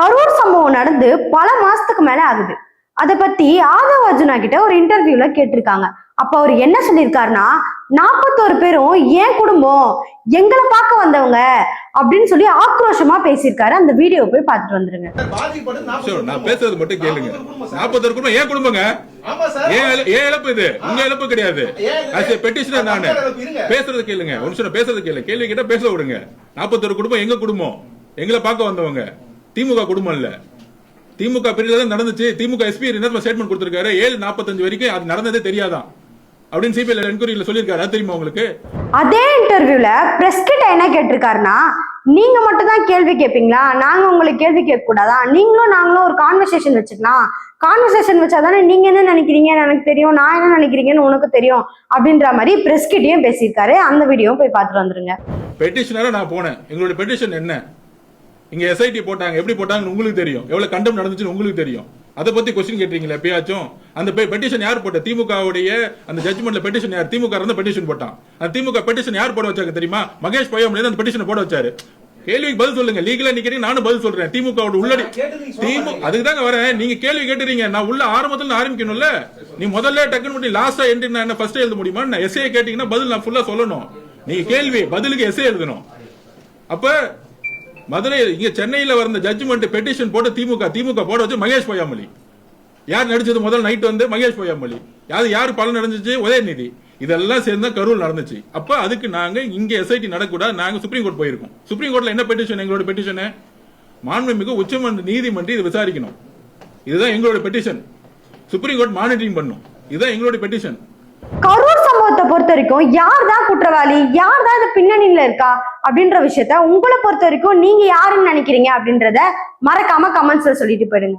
கரூர் சம்பவம் நடந்து பல மாசத்துக்கு மேல ஆகுது. அதை பத்தி ஆதவ் அர்ஜுனா கிட்ட ஒரு இன்டர்வியூல கேட்டிருக்காங்க. அப்ப அவர் என்ன சொல்லியிருக்காருன்னா நாற்பத்தோரு பேரும் என் குடும்பம் எங்களை பார்க்க வந்தவங்க அப்படின்னு சொல்லி ஆக்ரோஷமா பேசியிருக்காரு. அந்த வீடியோ போய் பார்த்துட்டு வந்துருங்க. பாதிக்கப்பட்டது சார், 40 நான் பேசுறது மட்டும் கேளுங்க. நாற்பது குடும்பம் ஏன் குடும்பங்க. ஆமா சார். ஏன் இழ- ஏன் இழப்பு இது? உங்க இழப்பு கிடையாது. ஏன் petitioner நானு. பேசுறது கேளுங்க. ஒரு பேசுறது கேளுங்க கேள்வி கேட்டா பேச விடுங்க. நாற்பத்தொரு குடும்பம் எங்க குடும்பம்? எங்களை பார்க்க வந்தவங்க. திமுக குடும்பம் இல்ல. திமுக பிரிவுல தான் நடந்துச்சு. திமுக எஸ்பி ஸ்டேட்மெண்ட் கொடுத்திருக்காரு. ஏழு நாற்பத்தஞ்சு வரைக்கும் அது நடந்ததே தெரியாதான். அப்படின்னு சிபிஐ என்கொயரியில சொல்லியிருக்காரு. தெரியுமா உங்களுக்கு? அதே இன்டர்வியூல பிரஸ் கிட்ட என்ன கேட்டிருக்காருன்னா நீங்க மட்டும் தான் கேள்வி கேட்பீங்களா நாங்க உங்களுக்கு கேள்வி கேட்க கூடாதா நீங்களும் நாங்களும் ஒரு கான்வர்சேஷன் வச்சுக்கலாம். கான்வர்சேஷன் வச்சாதானே நீங்க என்ன நினைக்கிறீங்கன்னு எனக்கு தெரியும். நான் என்ன நினைக்கிறீங்கன்னு உனக்கு தெரியும். அப்படின்ற மாதிரி பிரஸ் கிட்டயும் பேசியிருக்காரு. அந்த வீடியோவும் போய் பார்த்துட்டு வந்துருங்க. பெட்டிஷனரா நான் போனேன். எங்களுடைய பெட்டிஷன் என்ன? இங்க எஸ்ஐடி போட்டாங்க. எப்படி போட்டாங்கன்னு உங்களுக்கு தெரியும். எவ்வளவு கண்டம் நடந்துச்சுன்னு உங்களுக்கு தெரியும். அதை பத்தி கொஸ்டின் கேட்டீங்களா எப்பயாச்சும்? அந்த பெட்டிஷன் யார் போட்ட? திமுகவுடைய அந்த ஜட்ஜ்மெண்ட்ல பெட்டிஷன் யார்? திமுக இருந்த பெட்டிஷன் போட்டான். அந்த திமுக பெட்டிஷன் யார் போட வச்சாங்க தெரியுமா? மகேஷ் பொய்யாமலே அந்த பெட்டிஷன் போட வச்சாரு. கேள்விக்கு பதில் சொல்லுங்க. லீகலா நிக்கிறீங்க நானும் பதில் சொல்றேன். திமுக உள்ளடி திமுக. அதுக்கு தாங்க வரேன். நீங்க கேள்வி கேட்டுறீங்க. நான் உள்ள ஆரம்பத்துல ஆரம்பிக்கணும்ல. நீ முதல்ல டக்குனு பண்ணி லாஸ்டா என்ட்ரி நான் என்ன ஃபர்ஸ்ட் எழுத முடியுமா? நான் எஸ்ஏ கேட்டீங்கன்னா பதில் நான் ஃபுல்லா சொல்லணும். நீங்க கேள்வி பதிலுக்கு எஸ்ஏ எழுதணும். அப்ப மதுரை இங்க சென்னையில வந்த ஜட்ஜ்மெண்ட் பெட்டிஷன் போட்டு திமுக திமுக போட வச்சு மகேஷ் பொய்யாமொழி. யார் நடிச்சது முதல் நைட் வந்து மகேஷ் பொய்யாமொழி. யாரு யார் பலன் நடந்துச்சு உதயநிதி. இதெல்லாம் சேர்ந்து கரூர் நடந்துச்சு. அப்ப அதுக்கு நாங்க இங்க எஸ்ஐடி நடக்கூடாது. நாங்க சுப்ரீம் கோர்ட் போயிருக்கோம். சுப்ரீம் கோர்ட்ல என்ன பெட்டிஷன் எங்களோட பெட்டிஷன் மாண்புமிகு உச்சமன்ற நீதிமன்றம் இது விசாரிக்கணும். இதுதான் எங்களோட பெட்டிஷன் சுப்ரீம் கோர்ட் மானிட்டரிங் பண்ணும். இதுதான் எங்களோட பெட்டிஷன் கரூர் சம்பவத்தை பொறுத்த வரைக்கும் யார் தான் குற்றவாளி? யார் பின்னணியில இருக்கா அப்படின்ற விஷயத்த உங்களை பொறுத்த வரைக்கும் நீங்க யாருன்னு நினைக்கிறீங்க அப்படின்றத மறக்காம கமெண்ட்ஸ்ல சொல்லிட்டு போயிடுங்க.